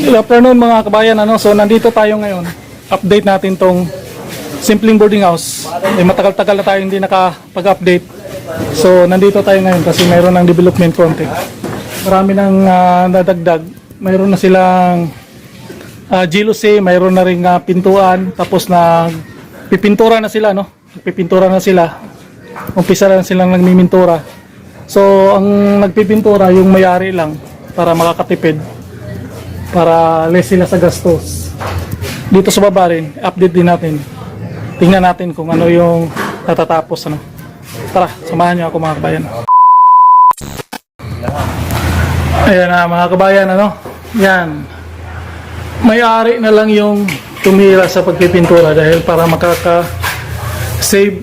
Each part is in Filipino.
Good afternoon mga kabayan. Ano? So nandito tayo ngayon. Update natin tong simpleng boarding house. Eh, matagal-tagal na tayo hindi nakapag-update. So nandito tayo ngayon kasi mayroon ng development konti. Marami nang ah, nadagdag. Mayroon na silang uh, GLC, mayroon na ring ah, pintuan. Tapos na pipintura na sila. No? Pipintura na sila. Umpisa na silang nagmimintura. So ang nagpipintura yung may-ari lang para makakatipid para less sila sa gastos. Dito sa baba rin, update din natin. Tingnan natin kung ano yung natatapos. Ano. Tara, samahan niyo ako mga kabayan. Ayan na mga kabayan, ano? Yan. May-ari na lang yung tumira sa pagpipintura dahil para makaka-save.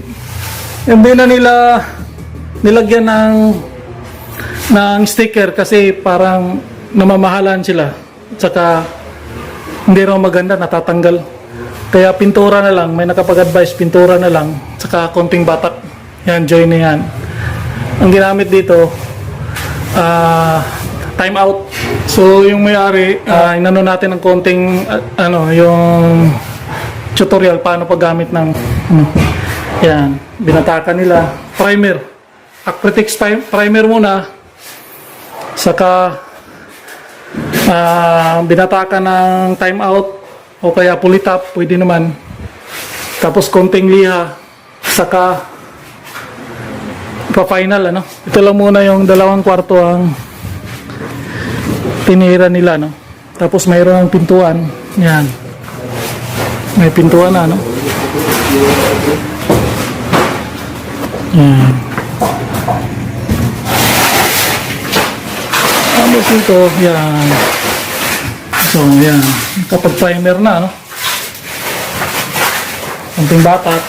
Hindi na nila nilagyan ng ng sticker kasi parang namamahalan sila. Tsaka hindi raw maganda, natatanggal. Kaya pintura na lang, may nakapag-advise, pintura na lang. Tsaka konting batak. Yan, join na yan. Ang ginamit dito, ah time out. So yung may-ari, uh, inano natin ng konting, ah, ano, yung tutorial paano paggamit ng, ano, yan, binatakan nila. Primer. Acrylic pri- primer muna. Saka Ah, binatakan ng time out o kaya pulitap, pwede naman. Tapos konting liha, saka pa-final ano. Ito lang muna yung dalawang kwarto ang tinira nila no. Tapos mayroon ng pintuan. Yan. May pintuan na no. Yan. Tapos ito, yan. So, yan. Kapag primer na, no? Kunting batak.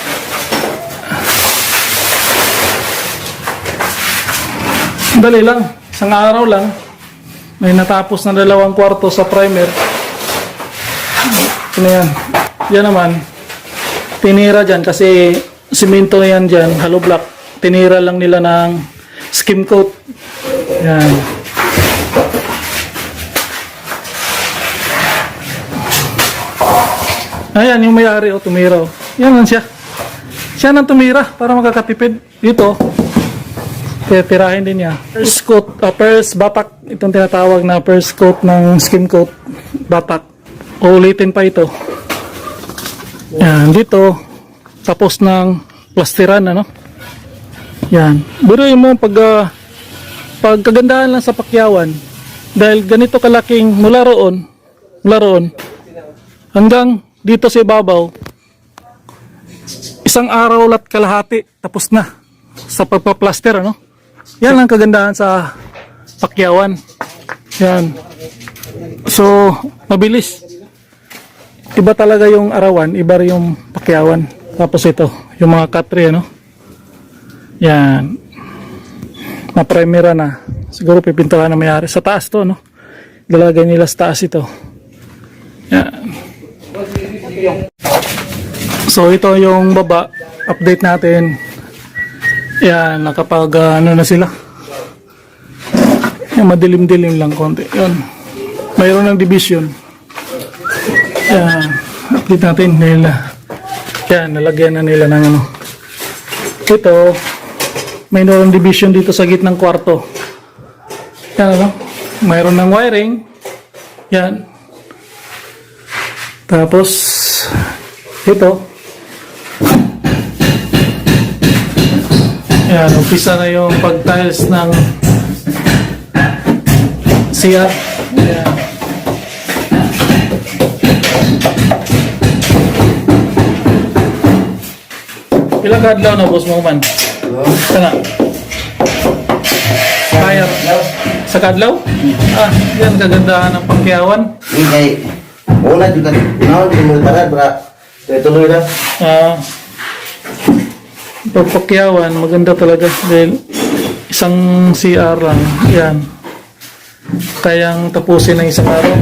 Dali lang. Isang araw lang. May natapos na dalawang kwarto sa primer. Ano yan? Yan naman. Tinira dyan kasi simento yan dyan, hollow block. Tinira lang nila ng skim coat. Yan. Ayan, yung may-ari, oh, tumira. Oh. Yan lang siya. Siya nang tumira para makakatipid. Dito, titirahin din niya. First coat, uh, first batak. Itong tinatawag na first coat ng skim coat. Batak. Uulitin pa ito. Yan, dito, tapos ng plastiran, ano? Yan. Biruin mo pag, uh, pag kagandahan lang sa pakyawan, dahil ganito kalaking mula roon, mula roon, hanggang dito sa ibabaw, isang araw lat kalahati, tapos na sa pagpa-plaster, ano? Yan ang kagandahan sa pakyawan. Yan. So, mabilis. Iba talaga yung arawan, iba rin yung pakyawan. Tapos ito, yung mga katri, ano? Yan. Na primera na. Siguro pipintuhan na mayari. Sa taas to, no? Dalagay nila sa taas ito. Yan. So ito yung baba, update natin. Yan, nakapag uh, ano na sila. Yan, madilim-dilim lang konti. Yan. Mayroon ng division. Yan, update natin nila. Yan, nalagyan na nila ng ano. Ito, mayroon division dito sa gitnang kwarto. Yan ano, mayroon ng wiring. Yan, tapos, ito. Ayan, umpisa na yung pag-tiles ng CR. Ayan. Ilang kadlaw na, boss mo man? Sana? Kaya? Sa kadlaw? Ah, yan kagandahan ng pangkiyawan. Hindi kay Una juga Naon di mo para para tuloy na. Ah, pagpakyawan, maganda talaga dahil isang CR lang, yan. Kayang tapusin ng isang araw.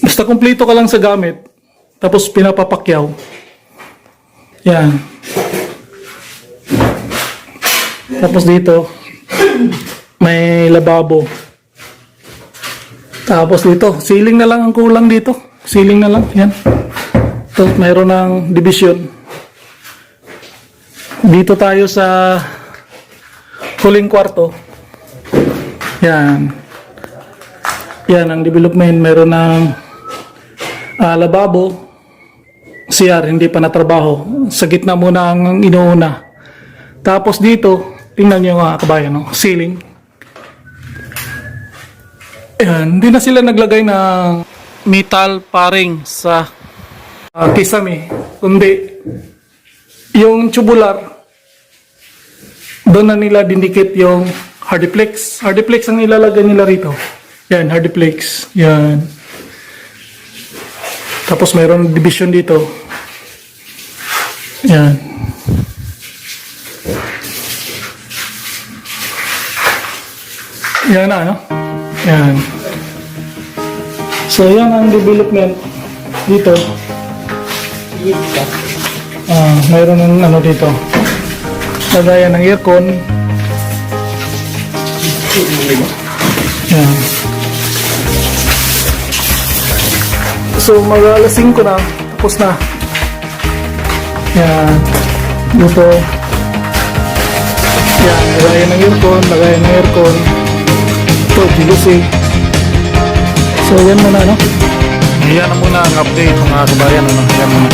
Basta kumpleto ka lang sa gamit, tapos pinapapakyaw. Yan. Tapos dito, May lababo. Tapos dito, ceiling na lang ang kulang dito. Ceiling na lang, yan. Tapos mayroon ng division. Dito tayo sa huling kwarto. Yan. Yan ang development. Mayroon ng ah, lababo. CR, hindi pa natrabaho. Sa gitna muna ang inuuna. Tapos dito, tingnan nyo mga kabayan, no? ceiling. Ayan, hindi na sila naglagay ng metal paring sa uh, kisame. Kundi, yung tubular, doon na nila dinikit yung hardiplex. Hardiplex ang ilalagay nila rito. Yan, hardiplex. Yan. Tapos mayroon division dito. Yan. Yan na, ano? Yan. So, yan ang development dito. Ah, mayroon ng ano dito. Lagayan ng aircon. Yan. So, mag alas 5 na. Tapos na. Yan. Dito. Yan. Lagayan ng aircon. Lagayan ng aircon. Ito, gilusi. So, yan muna, no? Yan na muna ang update mga kabayan, ano? Yan muna.